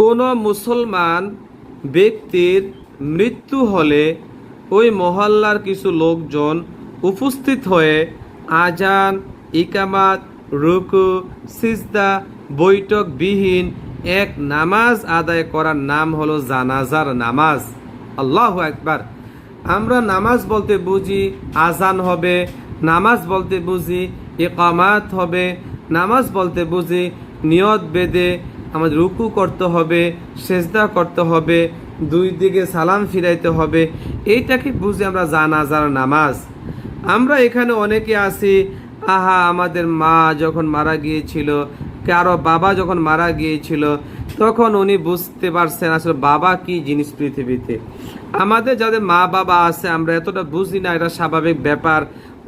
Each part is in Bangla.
কোনো মুসলমান ব্যক্তির মৃত্যু হলে ওই মহল্লার কিছু লোকজন উপস্থিত হয়ে আজান, ইকামাত, রুকু, সিজদা, বৈঠকবিহীন এক নামাজ আদায় করার নাম হলো জানাজার নামাজ। আল্লাহ একবার আমরা নামাজ বলতে বুঝি আজান হবে, নামাজ বলতে বুঝি একামাত হবে, নামাজ বলতে বুঝি নিয়ত বেদে আমাদের রুকু করতে হবে, সেজদা করতে হবে, দুই দিকে সালাম ফিরাইতে হবে। এইটাকে বুঝি আমরা জানাজার নামাজ। আমরা এখানে অনেকে আসি আহা, আমাদের মা যখন মারা গিয়েছিল কারও বাবা যখন মারা গিয়েছিল, তখন উনি বুঝতে পারছেন আসলে বাবা কি জিনিস পৃথিবীতে। আমাদের যাদের মা বাবা আছে, আমরা এতটা বুঝি না, এটা স্বাভাবিক ব্যাপার।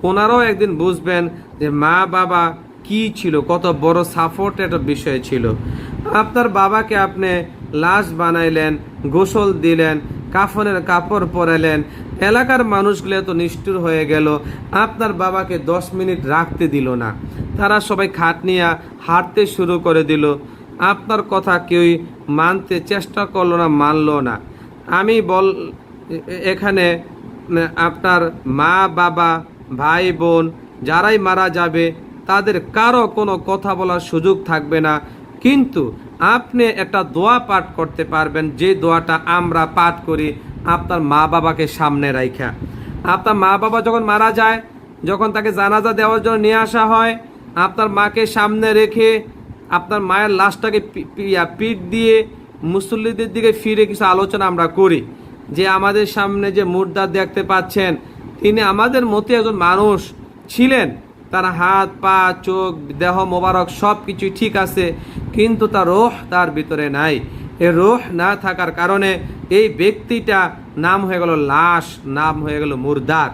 ওনারাও একদিন বুঝবেন যে মা বাবা কি ছিল? কত বড় সাপোর্ট একটা বিষয় ছিল? আপনার বাবাকে আপনি লাশ বানাইলেন, গোসল দিলেন, কাফনের কাপড় পরালেন এলাকার মানুষগুলো তো নিষ্ঠুর হয়ে গেল, আপনার বাবাকে দশ মিনিট রাখতে দিল না। তারা সবাই খাট নিয়ে হাঁটতে শুরু করে দিল। আপনার কথা কেউই মানতে চেষ্টা করল না, মানলো না। আমি বল, এখানে, আপনার মা, বাবা, ভাই, বোন, যারাই মারা যাবে তাদের কারও কোনো কথা বলার সুযোগ থাকবে না। কিন্তু আপনি একটা দোয়া পাঠ করতে পারবেন, যে দোয়াটা আমরা পাঠ করি আপনার মা বাবাকে সামনে রাইখা। আপনার মা বাবা যখন মারা যায়, যখন তাকে জানাজা দেওয়ার জন্য নিয়ে আসা হয়, আপনার মাকে সামনে রেখে আপনার মায়ের লাশটাকে পিঠ দিয়ে মুসল্লিদের দিকে ফিরে কিছু আলোচনা আমরা করি। যে আমাদের সামনে যে মুর্দা দেখতে পাচ্ছেন, তিনি আমাদের মতো একজন মানুষ ছিলেন। তার হাত, পা, চোখ, দেহ মোবারক সব কিছুই ঠিক আছে, কিন্তু তার রোহ তার ভিতরে নাই। এ রোহ না থাকার কারণে এই ব্যক্তিটা নাম হয়ে গেল লাশ, নাম হয়ে গেল মুরদার।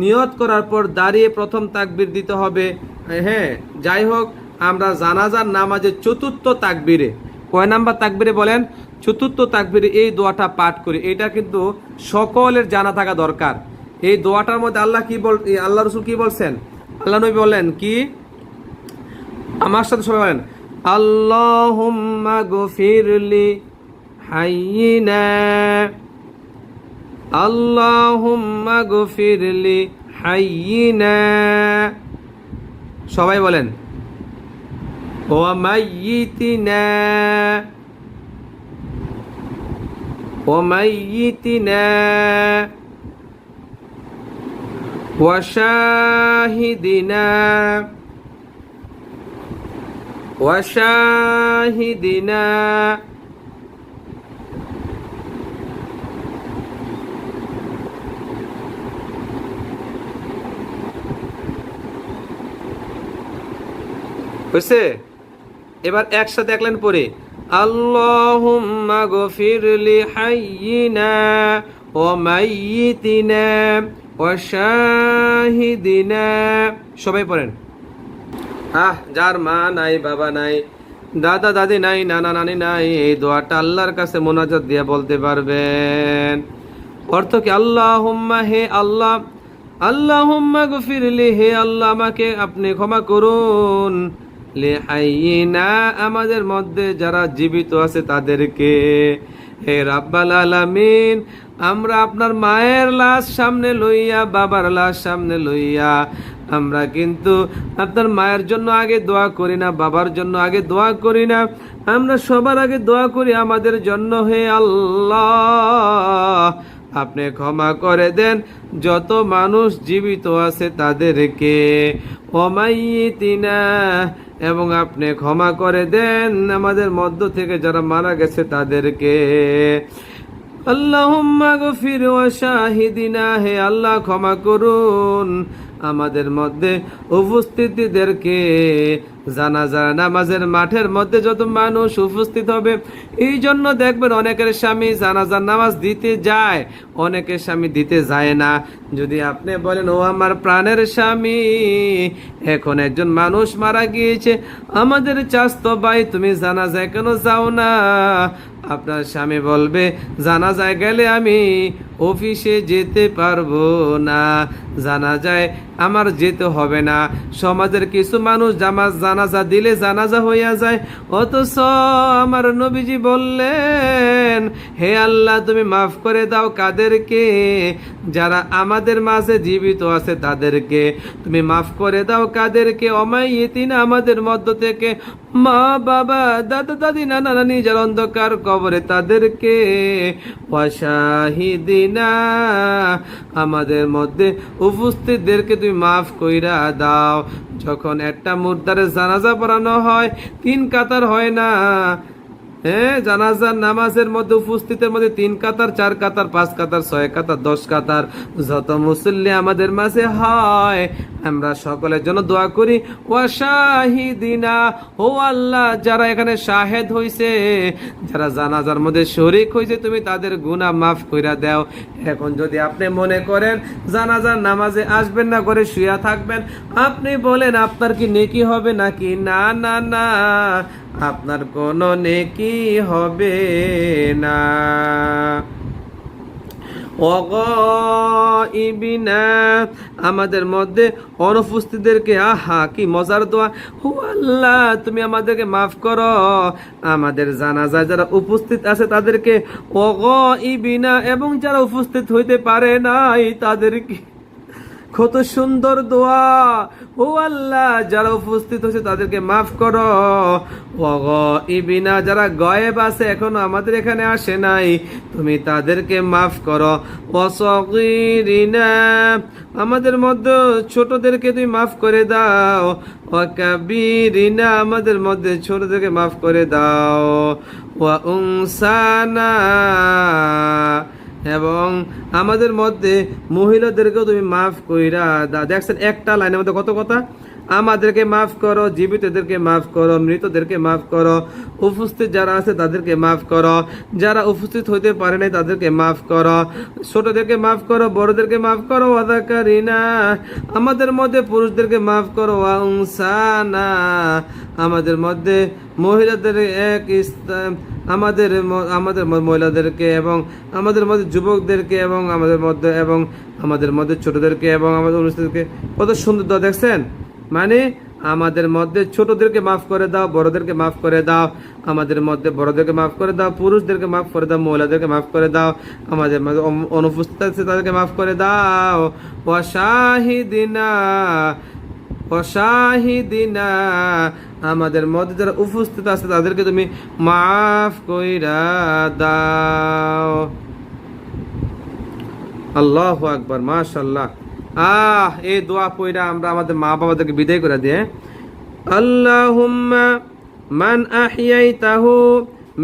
নিয়ত করার পর দাঁড়িয়ে প্রথম তাকবির দিতে হবে। হ্যাঁ যাই হোক, আমরা জানাজার নামাজের চতুর্থ তাকবিরে, কয় নাম্বার তাকবিরে বলেন? চতুর্থ তাকবিরে এই দোয়াটা পাঠ করি। এটা কিন্তু সকলের জানা থাকা দরকার। এই দোয়াটার মধ্যে আল্লাহ কি বল, আল্লাহ রসুল কি বলছেন? আল্লাহ নবী বলেন কি? আমার সাথে সবাই বলেন, আল্লাহুম্মা গফিরলি হাইয়িনা, আল্লাহুম্মা গফিরলি হাইয়িনা। সবাই বলেন, ও মাইয়িতিনা ও মাইয়িতিনা। وشاهدنا وشاهدنا হয়েছে এবার একসাথে দেখলেন পরে আল্লাহুম্মা গফিরলি হাইয়িনা ও মাইয়িতিনা সবাই পড়েন। আহ, যার মা নাই, বাবা নাই, দাদা দাদি নাই, নানা নানি নাই, এই দোয়াটা আল্লাহর কাছে মোনাজাত দিয়ে বলতে পারবেন। অর্থ কি আল্লাহ হে আল্লাহ আল্লাহ গফিরলি হে আল্লাহ আমাকে আপনি ক্ষমা করুন। লে হাইয়িনা, আমাদের মধ্যে যারা জীবিত আছে তাদেরকে, হে রাব্বাল আলামিন আমরা আপনার মায়ের লাশ সামনে লইয়া, বাবার লাশ সামনে লইয়া। আমরা কিন্তু আপনার মায়ের জন্য আগে দোয়া করি না, বাবার জন্য আগে দোয়া করি না। আমরা সবার আগে দোয়া করি আমাদের জন্য হে আল্লাহ। আপনি ক্ষমা করে দেন, যত মানুষ জীবিত আছে তাদেরকে। অমাইতিনা এবং আপনি ক্ষমা করে দেন আমাদের মধ্য থেকে যারা মারা গেছে তাদেরকে। আল্লাহুম্মা গফির ওয়া শাহিদিনা, হে আল্লাহ ক্ষমা করুন। আমাদের মধ্যে উপস্থিতিদেরকে জানাজা নামাজের মাঠের মধ্যে যত মানুষ উপস্থিত হবে, এই জন্য দেখবেন অনেকের স্বামী জানাজার নামাজ দিতে যায়, অনেকের স্বামী দিতে যায় না। যদি আপনি বলেন, ও আমার প্রাণের স্বামী, এখন একজন মানুষ মারা গিয়েছে, আমাদের চাস্ত ভাই, তুমি জানাজায় কেন যাও না? আপনার স্বামী বলবে জানা যায় গেলে আমি অফিসে যেতে পারব না। জানা যায় আমার যেতে হবে না। সমাজের কিছু মানুষ জামাজ জানা জানাজা দিলে জানাজা হইয়া যায়। অথচ আমার নবীজি বললেন, হে আল্লাহ, তুমি মাফ করে দাও কাদেরকে। যারা আমাদের মাঝে জীবিত আছে তাদেরকে। তুমি মাফ করে দাও কাদেরকে। অমাইতিন আমাদের মধ্য থেকে। মা, বাবা, দাদা, দাদি, নানা, নানি, যারা অন্ধকার কবরে তাদেরকে। ওয়াশাহিদিনা আমাদের মধ্যে উপস্থিতদেরকে তুমি মাফ কইরা দাও। যখন একটা মুর্দারে জানাজা পড়ানো হয়, তিন কাতার হয় না। হ্যাঁ জানাজার নামাজের মধ্যে উপস্থিতের মধ্যে তিন কাতার, চার কাতার, পাঁচ কাতার, ছয় কাতার, দশ কাতার। যত মুসল্লি আমাদের মাঝে হয়, আমরা সকলের জন্য দোয়া করি। ওয়াশাহিদিনা ও আল্লাহ, যারা এখানে শাহেদ হইছে, যারা জানাজার মধ্যে শরিক হইছে, তুমি তাদের গুনাহ মাফ কইরা দাও। এখন যদি আপনি মনে করেন জানাজার নামাজে আসবেন না করে শুয়া থাকবেন, আপনি বলেন, আপনার কি নেকি হবে নাকি? না না না। আপনার কোনো নেকি হবে না? অগইবিনা, আমাদের মধ্যে অনুপস্থিতদেরকে, আহা, কি মজার দোয়া। হু আল্লাহ, তুমি আমাদেরকে মাফ করো। আমাদের জানাজায় যারা উপস্থিত আছে তাদেরকে অগইবিনা, এবং যারা উপস্থিত হইতে পারে নাই, তাদেরকে কত সুন্দর দোয়া। ও আল্লাহ, যারা উপস্থিত হয়েছে তাদেরকে মাফ করো। ইবিনা যারা গয়েব আছে, এখনও আমাদের এখানে আসে নাই, তুমি তাদেরকে মাফ করো। অসগিরিনা আমাদের মধ্যে ছোটদেরকে তুমি মাফ করে দাও। ওয়াকাবিরিনা আমাদের মধ্যে ছোটদেরকে মাফ করে দাও। ওয়া উনসানা এবং আমাদের মধ্যে মহিলাদেরকেও তুমি মাফ কইরা দা দেখছেন একটা লাইনের মধ্যে কত কথা? আমাদেরকে মাফ করো, জীবিতদেরকে মাফ করো, মৃতদেরকে মাফ করো, উপস্থিত যারা আছে তাদেরকে মাফ করো, যারা উপস্থিত হইতে পারে নাই তাদেরকে মাফ করো, ছোটদেরকে মাফ করো, বড়দেরকে মাফ করো ওয়াদাকারিনা আমাদের মধ্যে পুরুষদেরকে মাফ করো ওয়াংসানা আমাদের মধ্যে মহিলাদের এক আমাদের আমাদের মহিলাদেরকে এবং আমাদের মধ্যে যুবকদেরকে এবং আমাদের মধ্যে, এবং আমাদের মধ্যে ছোটদেরকে এবং আমাদের অনুষ্ঠানকে কত সুন্দর দেখছেন? মানে আমাদের মধ্যে ছোটদেরকে মাফ করে দাও, বড়দেরকে মাফ করে দাও, আমাদের মধ্যে বড়দেরকে মাফ করে দাও, পুরুষদেরকে মাফ করে দাও, মহিলাদেরকে মাফ করে দাও, আমাদের মধ্যে অনুপস্থিত আছে তাদেরকে মাফ করে দাও। ওয়াশাহিদিনা অশাহিদিনা, আমাদের মধ্যে যারা উপস্থিত আছে তাদেরকে তুমি মাফ কইরা দাও। আল্লাহ আকবার মাশাল্লাহ আহ, এই দোয়া পইরা আমরা আমাদের মা বাবাদেরকে বিদায় করে দিয়ে, আল্লাহুম্মা মান আহইয়াইতাহু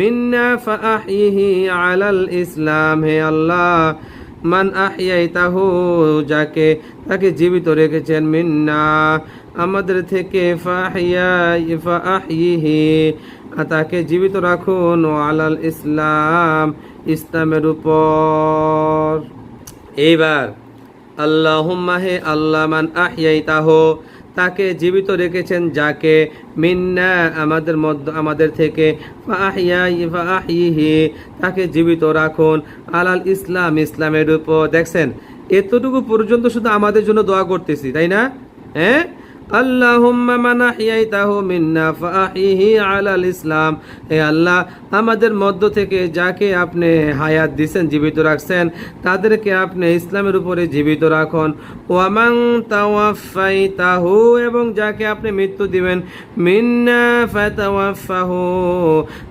মিন্না ফাআহইহি আলাল ইসলাম হে আল্লাহ, মান আহইয়াইতাহু যাকে, তাকে জীবিত রেখেছেন মিন্না, আমাদের থেকে ফাহিয়া ফাআহইহি তাকে জীবিত রাখুন আলাল ইসলাম, ইসলামের উপর। এইবার আল্লাহ, মান তাকে জীবিত রেখেছেন যাকে মিন্না, আমাদের মধ্য, আমাদের থেকে তাকে জীবিত রাখুন। আলাল ইসলাম, ইসলামের উপর, দেখছেন? এতটুকু পর্যন্ত শুধু আমাদের জন্য দোয়া করতেছি, তাই না? হ্যাঁ? আল্লাহুম্মা মান আহিয়াইতাহু মিন্না ফাহিহি আলাল ইসলাম। হে আল্লাহ, আমাদের মধ্য থেকে যাকে আপনি হায়াত দিছেন, জীবিত রাখছেন, তাদেরকে আপনি ইসলামের উপরে জীবিত রাখুন। ওয়ামাং তাওয়াফাইতাহু, এবং যাকে আপনি মৃত্যু দিবেন, মিন্না ফাতাওয়াফাহু,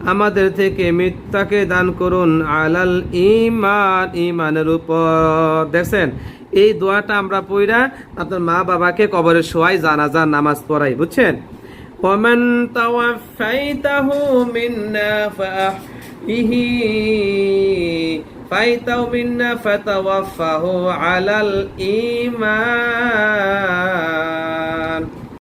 আমাদের থেকে মৃত্যুকে দান করুন আলাল ঈমান, ঈমানের উপর। দেখছেন? এই দোয়াটা আমরা পড়া আপনার মা বাবাকে কবরের শোয়াই জানাজার নামাজ পড়াই বুঝছেন ومن توفيته منا فأحيه فايته منا فتوفه على الإيمان